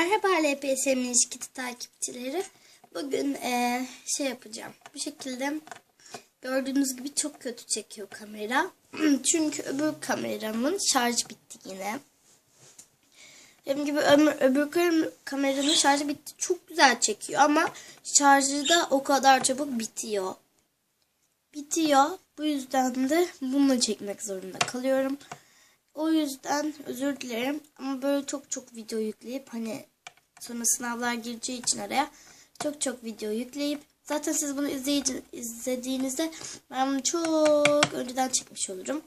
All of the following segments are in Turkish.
Merhaba LPS'nin ilişkiti takipçileri. Bugün eee, şey yapacağım. Bu şekilde gördüğünüz gibi çok kötü çekiyor kamera. Çünkü öbür kameramın şarjı bitti yine. Dediğim gibi öbür, öbür kam- kameranın şarjı bitti. Çok güzel çekiyor ama şarjı da o kadar çabuk bitiyor. Bitiyor. Bu yüzden de bununla çekmek zorunda kalıyorum. O yüzden özür dilerim ama böyle çok çok video yükleyip hani sonra sınavlar gireceği için araya çok çok video yükleyip zaten siz bunu izleyici, izlediğinizde ben bunu çok önceden çekmiş olurum.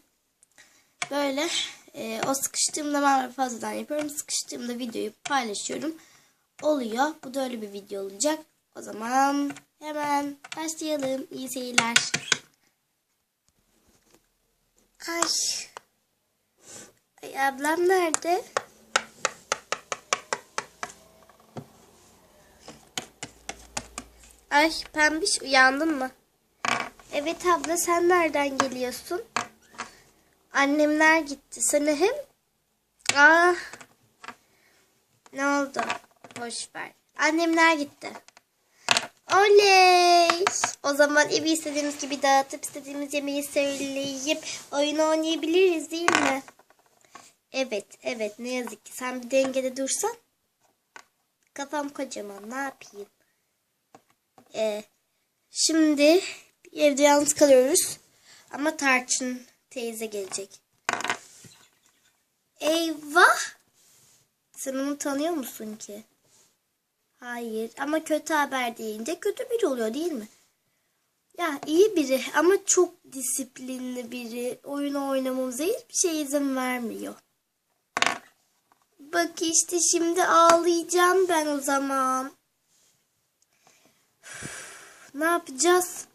Böyle e, o sıkıştığımda ben fazladan yapıyorum. Sıkıştığımda videoyu paylaşıyorum. Oluyor. Bu da öyle bir video olacak. O zaman hemen başlayalım. İyi seyirler. Ay. Ay ablam nerede? Ay pembiş uyandın mı? Evet abla sen nereden geliyorsun? Annemler gitti. Sanırım. Aa. Ne oldu? Boş ver. Annemler gitti. Oley! O zaman evi istediğimiz gibi dağıtıp istediğimiz yemeği söyleyip oyun oynayabiliriz değil mi? Evet, evet ne yazık ki. Sen bir dengede dursan. Kafam kocaman ne yapayım? Ee, şimdi evde yalnız kalıyoruz. Ama Tarçın teyze gelecek. Eyvah! Sen onu tanıyor musun ki? Hayır ama kötü haber deyince kötü biri oluyor değil mi? Ya iyi biri ama çok disiplinli biri. Oyunu oynamamıza hiçbir şey izin vermiyor. Bak işte şimdi ağlayacağım ben o zaman. Ne yapacağız?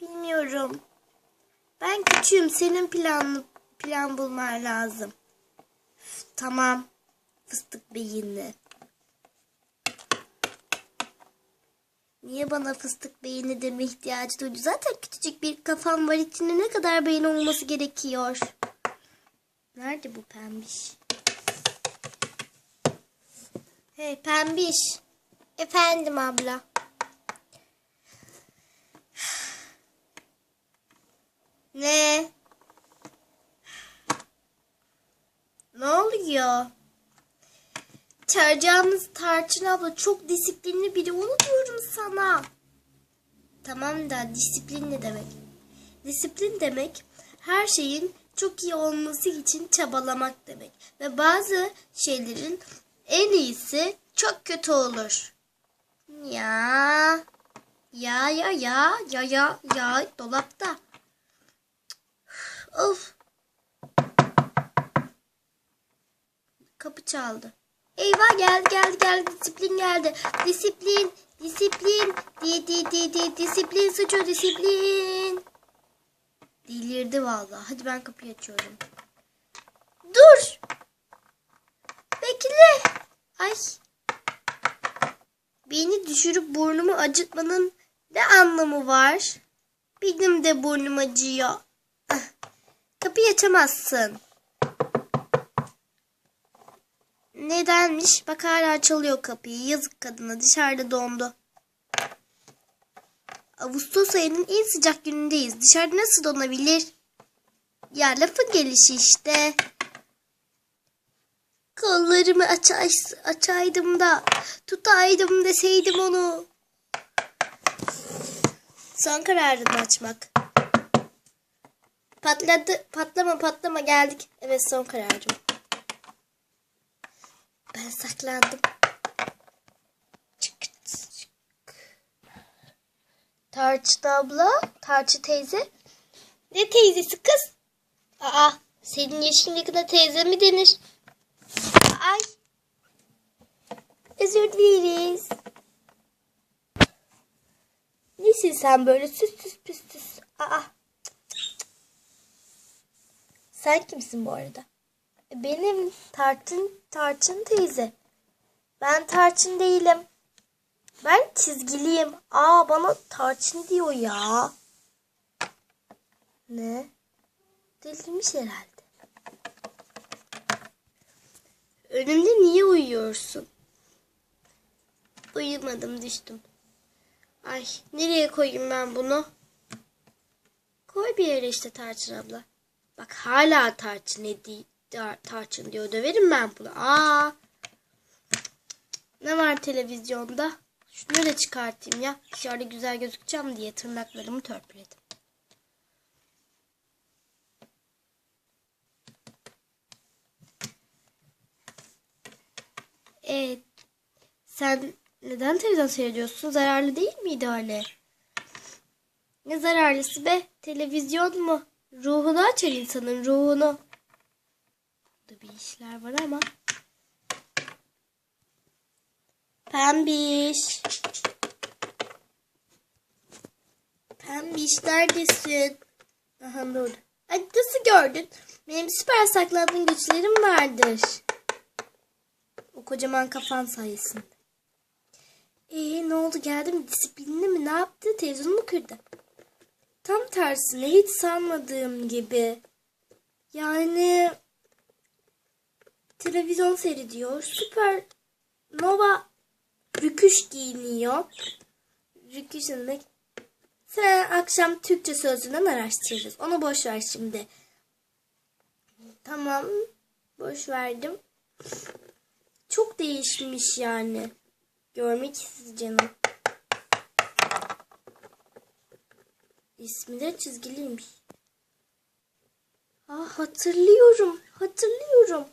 Bilmiyorum. Ben küçüğüm. Senin planlı plan bulman lazım. Tamam. Fıstık beyinli. Niye bana fıstık beyinli deme ihtiyacı duydu? Zaten küçücük bir kafam var. İçinde ne kadar beyin olması gerekiyor? Nerede bu pembiş? Hey pembiş. Efendim abla. Ne? Ne oluyor? Çağıracağımız Tarçın abla çok disiplinli biri. Onu diyorum sana. Tamam da disiplin ne demek? Disiplin demek her şeyin çok iyi olması için çabalamak demek. Ve bazı şeylerin en iyisi çok kötü olur. Ya. Ya ya ya ya ya ya dolapta. Of. Kapı çaldı. Eyvah geldi geldi geldi disiplin geldi. Disiplin disiplin di di di di disiplin sıçıyor disiplin. Delirdi vallahi. Hadi ben kapıyı açıyorum. Dur. Ay. Beni düşürüp burnumu acıtmanın ne anlamı var? Benim de burnum acıyor. Ah, Kapıyı açamazsın. Nedenmiş? Bak hala çalıyor kapıyı. Yazık kadına dışarıda dondu. Ağustos ayının en sıcak günündeyiz. Dışarıda nasıl donabilir? Ya lafın gelişi işte. Kollarımı açay, açaydım da tutaydım deseydim onu. Son kararını açmak. Patladı. Patlama patlama geldik. Evet son kararım. Ben saklandım. Tarçın abla, Tarçı teyze. Ne teyzesi kız? Aa, senin yaşındakine teyze mi denir? Ay. Özür dileriz. Nesin sen böyle süs süs püs püs? Aa. Sen kimsin bu arada? Benim Tarçın, Tarçın teyze. Ben Tarçın değilim. Ben çizgiliyim. Aa bana Tarçın diyor ya. Ne? Delirmiş herhalde. Önümde niye uyuyorsun? Uyumadım düştüm. Ay nereye koyayım ben bunu? Koy bir yere işte Tarçın abla. Bak hala tarçın ne di- tar- tarçın diyor döverim ben bunu. Aa. Ne var televizyonda? Şunu da çıkartayım ya. Dışarıda güzel gözükeceğim diye tırnaklarımı törpüledim. Evet. Sen neden televizyon seyrediyorsun? Zararlı değil miydi öyle? Ne zararlısı be? Televizyon mu? Ruhunu açar insanın ruhunu. Burada bir işler var ama. Pembiş. Pembiş neredesin? Aha burada. Ay nasıl gördün? Benim süper saklandığım güçlerim vardır. O kocaman kafan sayesinde. Ee ne oldu geldi mi? Disiplinli mi? Ne yaptı? Televizyonu mu kırdı? Tam tersine hiç sanmadığım gibi. Yani televizyon seyrediyor. Süper Nova rüküş giyiniyor. Rüküş demek? Sen akşam Türkçe sözlüğünden araştırırız. Onu boş ver şimdi. Tamam. Boş verdim. Çok değişmiş yani. Görmek istedim canım. İsmi de çizgiliymiş. Ah hatırlıyorum. Hatırlıyorum.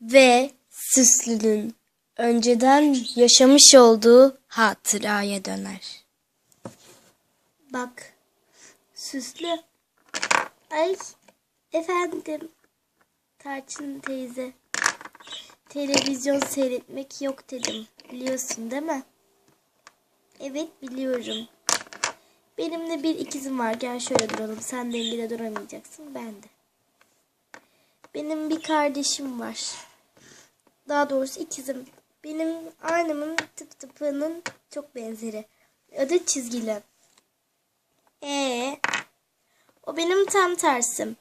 Ve Süslü'nün önceden yaşamış olduğu hatıraya döner. Bak. Süslü. Ay. Efendim. Tarçın teyze. Televizyon seyretmek yok dedim. Biliyorsun değil mi? Evet biliyorum. Benim de bir ikizim var. Gel şöyle duralım. Sen dengede duramayacaksın. Ben de. Benim bir kardeşim var. Daha doğrusu ikizim. Benim annemin tıp tıpının çok benzeri. Adı çizgili. Ee, o benim tam tersim.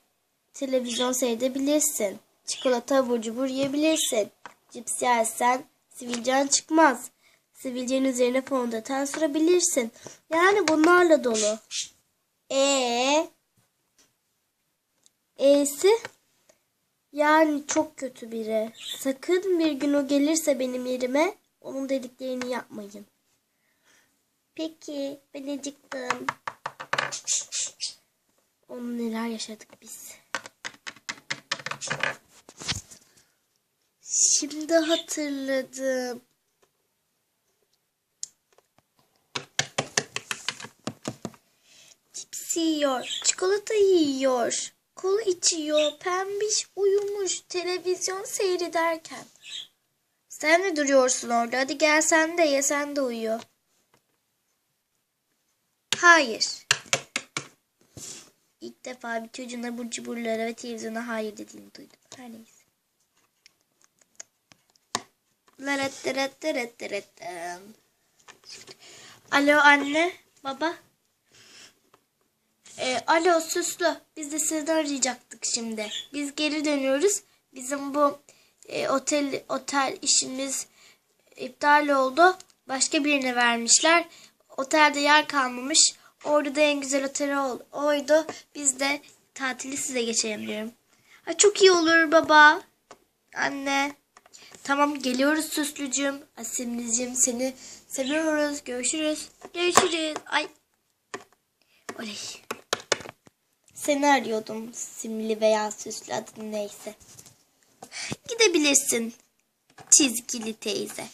Televizyon seyredebilirsin. Çikolata abur cubur yiyebilirsin. Cips yersen sivilcen çıkmaz. Sivilcenin üzerine fondöten sürebilirsin. Yani bunlarla dolu. Ee, E'si yani çok kötü biri. Sakın bir gün o gelirse benim yerime onun dediklerini yapmayın. Peki ben acıktım. Onun neler yaşadık biz. Şimdi hatırladım. Cips yiyor, çikolata yiyor, kola içiyor, pembiş uyumuş, televizyon seyrederken. Sen de duruyorsun orada. Hadi gel sen de ye, sen de uyuyor. Hayır. İlk defa bir çocuğun abur cuburlara ve televizyona hayır dediğini duydum. Her neyse. Alo anne, baba. Ee, alo Süslü, biz de sizi arayacaktık şimdi. Biz geri dönüyoruz. Bizim bu e, otel otel işimiz iptal oldu. Başka birine vermişler. Otelde yer kalmamış. Orada da en güzel otel ol- oydu. Biz de tatili size geçelim diyorum. Ha, çok iyi olur baba. Anne. Tamam geliyoruz Süslücüğüm. Asimlicim seni seviyoruz. Görüşürüz. Görüşürüz. Ay. Oley. Seni arıyordum. Simli veya süslü adın neyse. Gidebilirsin. Çizgili teyze.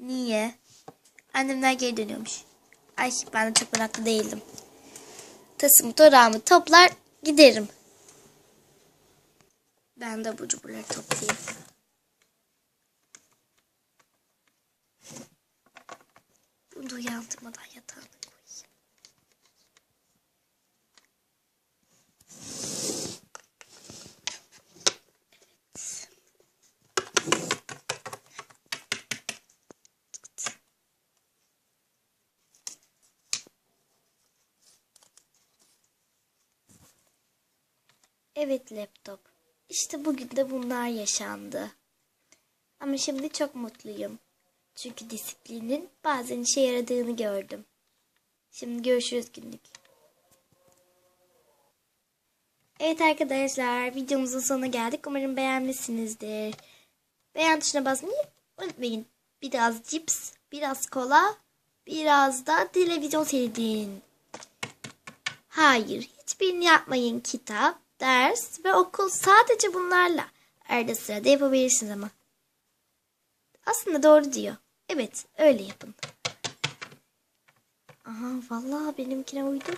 Niye? Annemler geri dönüyormuş. Ay ben de çok meraklı değildim. Tasımı torağımı toplar giderim. Ben de bu cuburları toplayayım. Bunu da uyandırmadan yatağına koyayım. Evet laptop. İşte bugün de bunlar yaşandı. Ama şimdi çok mutluyum. Çünkü disiplinin bazen işe yaradığını gördüm. Şimdi görüşürüz günlük. Evet arkadaşlar videomuzun sonuna geldik. Umarım beğenmişsinizdir. Beğen tuşuna basmayı unutmayın. Biraz cips, biraz kola, biraz da televizyon seyredin. Hayır, hiçbirini yapmayın. Kitap, ders ve okul sadece bunlarla. Arada sırada yapabilirsiniz ama. Aslında doğru diyor. Evet, öyle yapın. Aha, vallahi benimkine uydu.